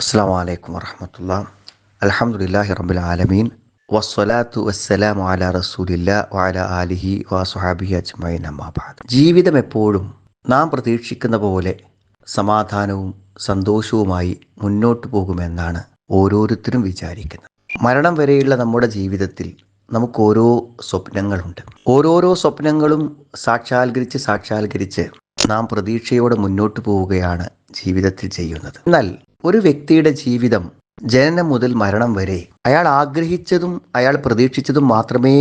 അസ്സാം വലൈക്കും വറഹമത്തുള്ള. അലഹമുല്ലാഹി റബുൽ ആലമീൻ. വസ്സലാത്തു വസ്സലാമു അല റസൂലില്ല വാല ആലിഹി വാസുഹാബി അജ്മൈൻ അമ്മാബാദ് ജീവിതം എപ്പോഴും നാം പ്രതീക്ഷിക്കുന്ന പോലെ സമാധാനവും സന്തോഷവുമായി മുന്നോട്ടു പോകുമെന്നാണ് ഓരോരുത്തരും വിചാരിക്കുന്നത്. മരണം വരെയുള്ള നമ്മുടെ ജീവിതത്തിൽ നമുക്ക് ഓരോ സ്വപ്നങ്ങളുണ്ട്. ഓരോരോ സ്വപ്നങ്ങളും സാക്ഷാത്കരിച്ച് സാക്ഷാത്കരിച്ച് നാം പ്രതീക്ഷയോടെ മുന്നോട്ട് പോവുകയാണ് ജീവിതത്തിൽ ചെയ്യുന്നത്. എന്നാൽ ഒരു വ്യക്തിയുടെ ജീവിതം ജനനം മുതൽ മരണം വരെ അയാൾ ആഗ്രഹിച്ചതും അയാൾ പ്രതീക്ഷിച്ചതും മാത്രമേ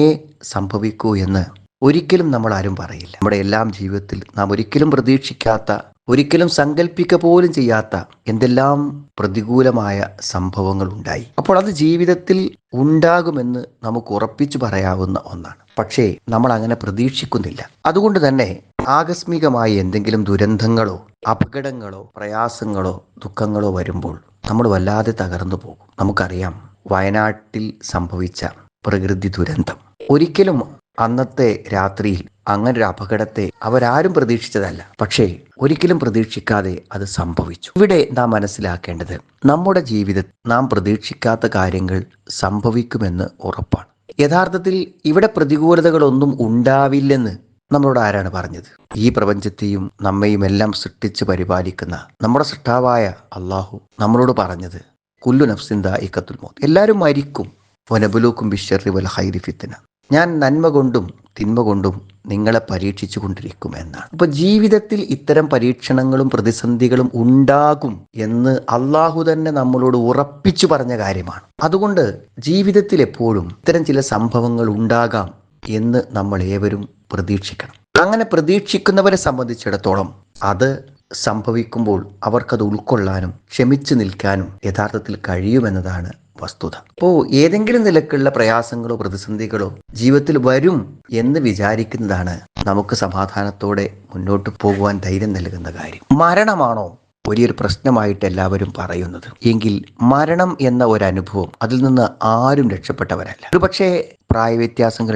സംഭവിക്കൂ എന്ന് ഒരിക്കലും നമ്മൾ ആരും പറയില്ല. നമ്മുടെ എല്ലാം ജീവിതത്തിൽ നാം ഒരിക്കലും പ്രതീക്ഷിക്കാത്ത ഒരിക്കലും സങ്കല്പിക്ക പോലും ചെയ്യാത്ത എന്തെല്ലാം പ്രതികൂലമായ സംഭവങ്ങൾ ഉണ്ടായി. അപ്പോൾ അത് ജീവിതത്തിൽ ഉണ്ടാകുമെന്ന് നമുക്ക് ഉറപ്പിച്ചു പറയാവുന്ന ഒന്നാണ്. പക്ഷേ നമ്മൾ അങ്ങനെ പ്രതീക്ഷിക്കുന്നില്ല. അതുകൊണ്ട് തന്നെ ആകസ്മികമായി എന്തെങ്കിലും ദുരന്തങ്ങളോ അപകടങ്ങളോ പ്രയാസങ്ങളോ ദുഃഖങ്ങളോ വരുമ്പോൾ നമ്മൾ വല്ലാതെ തകർന്നു പോകും. നമുക്കറിയാം വയനാട്ടിൽ സംഭവിച്ച പ്രകൃതി ദുരന്തം. ഒരിക്കലും അന്നത്തെ രാത്രിയിൽ അങ്ങനൊരു അപകടത്തെ അവരാരും പ്രതീക്ഷിച്ചതല്ല. പക്ഷേ ഒരിക്കലും പ്രതീക്ഷിക്കാതെ അത് സംഭവിച്ചു. ഇവിടെ നാം മനസ്സിലാക്കേണ്ടത് നമ്മുടെ ജീവിതത്തിൽ നാം പ്രതീക്ഷിക്കാത്ത കാര്യങ്ങൾ സംഭവിക്കുമെന്ന് ഉറപ്പാണ്. യഥാർത്ഥത്തിൽ ഇവിടെ പ്രതികൂലതകളൊന്നും ഉണ്ടാവില്ലെന്ന് നമ്മളോട് ആരാണ് പറഞ്ഞത്? ഈ പ്രപഞ്ചത്തെയും നമ്മയും എല്ലാം സൃഷ്ടിച്ച് പരിപാലിക്കുന്ന നമ്മുടെ സൃഷ്ടാവായ അള്ളാഹു നമ്മളോട് പറഞ്ഞത് കുല്ലു നഫ്സിന്ദ ഇക്കത്തുൽ മോത്ത്. എല്ലാവരും മരിക്കും. വനബുലൂക്കും ബിഷറി വൽ ഹൈരി ഫിത്തിന ഞാൻ നന്മ കൊണ്ടും തിന്മ കൊണ്ടും നിങ്ങളെ പരീക്ഷിച്ചു കൊണ്ടിരിക്കും എന്നാണ്. അപ്പൊ ജീവിതത്തിൽ ഇത്തരം പരീക്ഷണങ്ങളും പ്രതിസന്ധികളും ഉണ്ടാകും എന്ന് അള്ളാഹു തന്നെ നമ്മളോട് ഉറപ്പിച്ചു പറഞ്ഞ കാര്യമാണ്. അതുകൊണ്ട് ജീവിതത്തിൽ എപ്പോഴും ഇത്തരം ചില സംഭവങ്ങൾ ഉണ്ടാകാം എന്ന് നമ്മൾ ഏവരും പ്രതീക്ഷിക്കണം. അങ്ങനെ പ്രതീക്ഷിക്കുന്നവരെ സംബന്ധിച്ചിടത്തോളം അത് സംഭവിക്കുമ്പോൾ അവർക്കത് ഉൾക്കൊള്ളാനും ക്ഷമിച്ചു നിൽക്കാനും യഥാർത്ഥത്തിൽ കഴിയുമെന്നതാണ് വസ്തുത. അപ്പോൾ ഏതെങ്കിലും നിലക്കുള്ള പ്രയാസങ്ങളോ പ്രതിസന്ധികളോ ജീവിതത്തിൽ വരും എന്ന് വിചാരിക്കുന്നതാണ് നമുക്ക് സമാധാനത്തോടെ മുന്നോട്ട് പോകുവാൻ ധൈര്യം നൽകുന്ന കാര്യം. മരണമാണോ വലിയൊരു പ്രശ്നമായിട്ട് എല്ലാവരും പറയുന്നത്? എങ്കിൽ മരണം എന്ന ഒരു അനുഭവം അതിൽ നിന്ന് ആരും രക്ഷപ്പെട്ടവരല്ല. ഒരു പക്ഷേ പ്രായവ്യത്യാസങ്ങൾ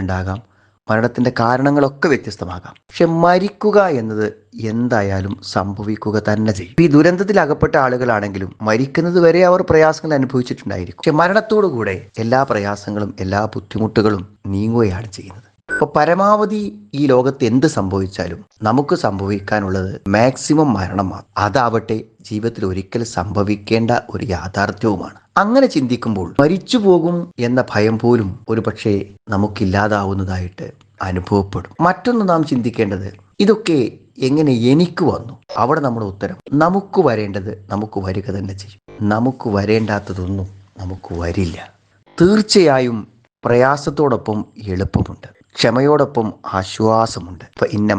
ഉണ്ടാകാം മരണത്തിന്റെ കാരണങ്ങളൊക്കെ വ്യത്യസ്തമാകാം. പക്ഷെ മരിക്കുക എന്നത് എന്തായാലും സംഭവിക്കുക തന്നെ ചെയ്യും. ഈ ദുരന്തത്തിൽ അകപ്പെട്ട ആളുകളാണെങ്കിലും മരിക്കുന്നത് വരെ അവർ പ്രയാസങ്ങൾ അനുഭവിച്ചിട്ടുണ്ടായിരിക്കും. പക്ഷെ മരണത്തോടുകൂടെ എല്ലാ പ്രയാസങ്ങളും എല്ലാ ബുദ്ധിമുട്ടുകളും നീങ്ങുകയാണ് ചെയ്യുന്നത്. അപ്പൊ പരമാവധി ഈ ലോകത്ത് എന്ത് സംഭവിച്ചാലും നമുക്ക് സംഭവിക്കാനുള്ളത് മാക്സിമം മരണമാണ് അതാവട്ടെ ജീവിതത്തിൽ ഒരിക്കൽ സംഭവിക്കേണ്ട ഒരു യാഥാർത്ഥ്യവുമാണ്. അങ്ങനെ ചിന്തിക്കുമ്പോൾ മരിച്ചു പോകും എന്ന ഭയം പോലും ഒരു പക്ഷേ നമുക്കില്ലാതാവുന്നതായിട്ട് അനുഭവപ്പെടും. മറ്റൊന്ന് നാം ചിന്തിക്കേണ്ടത് ഇതൊക്കെ എങ്ങനെ എനിക്ക് വന്നു? അവിടെ നമ്മുടെ ഉത്തരം നമുക്ക് വരേണ്ടത് നമുക്ക് വരിക തന്നെ ചെയ്യും. നമുക്ക് വരേണ്ടാത്തതൊന്നും നമുക്ക് വരില്ല. തീർച്ചയായും പ്രയാസത്തോടൊപ്പം എളുപ്പമുണ്ട്. ക്ഷമയോടൊപ്പം ആശ്വാസമുണ്ട്. ഇപ്പൊ ഇന്ന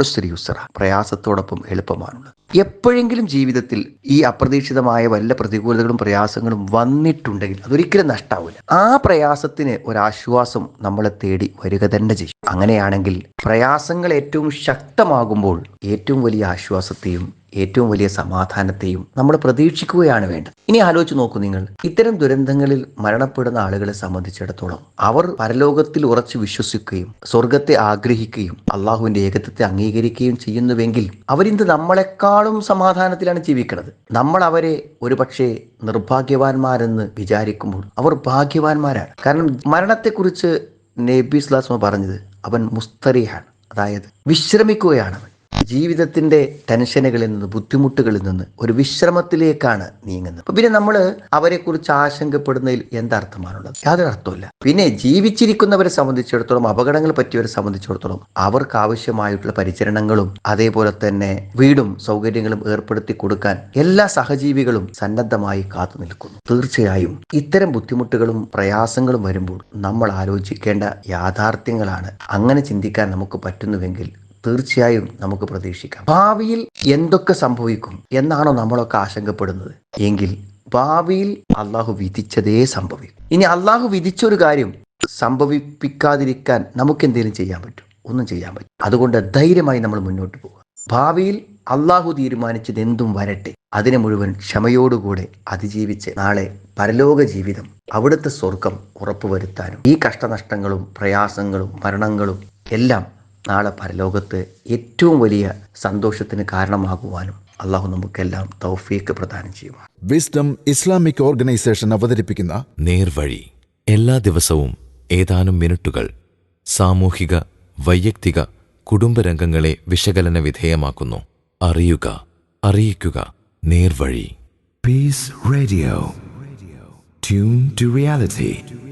ഉസ്രി ഉസ്ര പ്രയാസത്തോടൊപ്പം എളുപ്പമാണുള്ളത്. എപ്പോഴെങ്കിലും ജീവിതത്തിൽ ഈ അപ്രതീക്ഷിതമായ വല്ല പ്രതികൂലതകളും പ്രയാസങ്ങളും വന്നിട്ടുണ്ടെങ്കിൽ അതൊരിക്കലും നഷ്ടാവില്ല. ആ പ്രയാസത്തിന് ഒരാശ്വാസം നമ്മളെ തേടി വരിക തന്നെ ചെയ്യും. അങ്ങനെയാണെങ്കിൽ പ്രയാസങ്ങൾ ഏറ്റവും ശക്തമാകുമ്പോൾ ഏറ്റവും വലിയ ആശ്വാസത്തെയും ഏറ്റവും വലിയ സമാധാനത്തെയും നമ്മൾ പ്രതീക്ഷിക്കുകയാണ് വേണ്ടത്. ഇനി ആലോചിച്ച് നോക്കൂ നിങ്ങൾ. ഇത്തരം ദുരന്തങ്ങളിൽ മരണപ്പെടുന്ന ആളുകളെ സംബന്ധിച്ചിടത്തോളം അവർ പരലോകത്തിൽ ഉറച്ചു വിശ്വസിക്കുകയും സ്വർഗത്തെ ആഗ്രഹിക്കുകയും അള്ളാഹുവിന്റെ ഏകത്വത്തെ അംഗീകരിക്കുകയും ചെയ്യുന്നുവെങ്കിൽ അവരിന്ന് നമ്മളെക്കാളും സമാധാനത്തിലാണ് ജീവിക്കുന്നത്. നമ്മൾ അവരെ ഒരുപക്ഷെ നിർഭാഗ്യവാന്മാരെന്ന് വിചാരിക്കുമ്പോൾ അവർ ഭാഗ്യവാന്മാരാണ്. കാരണം മരണത്തെക്കുറിച്ച് നബി സ്ലാസ്മ പറഞ്ഞത് അവൻ മുസ്തറിയാണ് അതായത് വിശ്രമിക്കുകയാണ് അവൻ. ജീവിതത്തിന്റെ ടെൻഷനുകളിൽ നിന്ന് ബുദ്ധിമുട്ടുകളിൽ നിന്ന് ഒരു വിശ്രമത്തിലേക്കാണ് നീങ്ങുന്നത്. പിന്നെ നമ്മൾ അവരെ കുറിച്ച് ആശങ്കപ്പെടുന്നതിൽ എന്തർത്ഥമാണുള്ളത്? യാതൊരു അർത്ഥമില്ല പിന്നെ ജീവിച്ചിരിക്കുന്നവരെ സംബന്ധിച്ചിടത്തോളം അപകടങ്ങൾ പറ്റിയവരെ സംബന്ധിച്ചിടത്തോളം അവർക്ക് ആവശ്യമായിട്ടുള്ള പരിചരണങ്ങളും അതേപോലെ തന്നെ വീടും സൗകര്യങ്ങളും ഏർപ്പെടുത്തി കൊടുക്കാൻ എല്ലാ സഹജീവികളും സന്നദ്ധമായി കാത്തു നിൽക്കുന്നു. തീർച്ചയായും ഇത്തരം ബുദ്ധിമുട്ടുകളും പ്രയാസങ്ങളും വരുമ്പോൾ നമ്മൾ ആലോചിക്കേണ്ട യാഥാർത്ഥ്യങ്ങളാണ്. അങ്ങനെ ചിന്തിക്കാൻ നമുക്ക് പറ്റുന്നുവെങ്കിൽ തീർച്ചയായും നമുക്ക് പ്രതീക്ഷിക്കാം. ഭാവിയിൽ എന്തൊക്കെ സംഭവിക്കും എന്നാണോ നമ്മളൊക്കെ ആശങ്കപ്പെടുന്നത്. എങ്കിൽ ഭാവിയിൽ അള്ളാഹു വിധിച്ചതേ സംഭവിക്കും. ഇനി അള്ളാഹു വിധിച്ചൊരു കാര്യം സംഭവിപ്പിക്കാതിരിക്കാൻ നമുക്ക് എന്തെങ്കിലും ചെയ്യാൻ പറ്റും? ഒന്നും ചെയ്യാൻ പറ്റും. അതുകൊണ്ട് ധൈര്യമായി നമ്മൾ മുന്നോട്ട് പോകുക ഭാവിയിൽ അള്ളാഹു തീരുമാനിച്ചത് എന്തും വരട്ടെ. അതിനെ മുഴുവൻ ക്ഷമയോടുകൂടെ അതിജീവിച്ച് നാളെ പരലോക ജീവിതം അവിടുത്തെ സ്വർഗം ഉറപ്പുവരുത്താനും ഈ കഷ്ടനഷ്ടങ്ങളും പ്രയാസങ്ങളും മരണങ്ങളും എല്ലാം നാളെ പരലോകത്ത് ഏറ്റവും വലിയ സന്തോഷത്തിന് കാരണമാകുവാനും അള്ളാഹു നമുക്കെല്ലാം തൗഫീക്ക് പ്രദാനം ചെയ്യുക വിസ്ഡം ഇസ്ലാമിക് ഓർഗനൈസേഷൻ അവതരിപ്പിക്കുന്ന നേർവഴി. എല്ലാ ദിവസവും ഏതാനും മിനിറ്റുകൾ സാമൂഹിക വൈയക്തിക കുടുംബരംഗങ്ങളെ വിശകലന വിധേയമാക്കുന്നു. അറിയുക അറിയിക്കുക. നേർവഴി. Peace radio tune to reality.